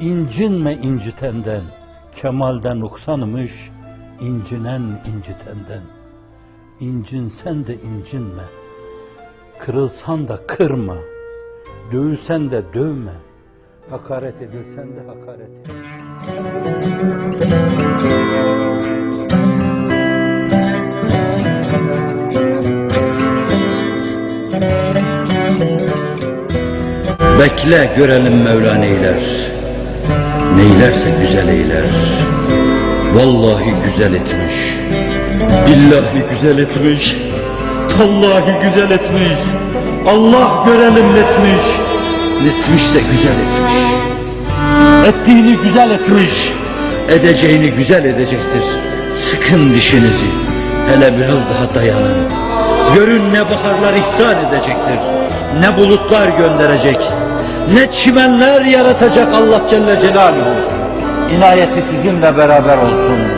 İncinme incitenden, kemalden nuksanmış, incinen incitenden. İncinsen de incinme, kırılsan da kırma, dövülsen de dövme, hakaret edilsen de hakaret et. Bekle görelim Mevla neyler. Neylerse güzel eyler. Vallahi güzel etmiş. Billahi güzel etmiş. Tallahi güzel etmiş. Allah görelim netmiş. Netmiş de güzel etmiş. Ettiğini güzel etmiş. Edeceğini güzel edecektir. Sıkın dişinizi. Hele biraz daha dayanın. Görün ne baharlar ihsan edecektir. Ne bulutlar gönderecek. Ne çimenler yaratacak Allah Celle Celaluhu. İnayeti sizinle beraber olsun.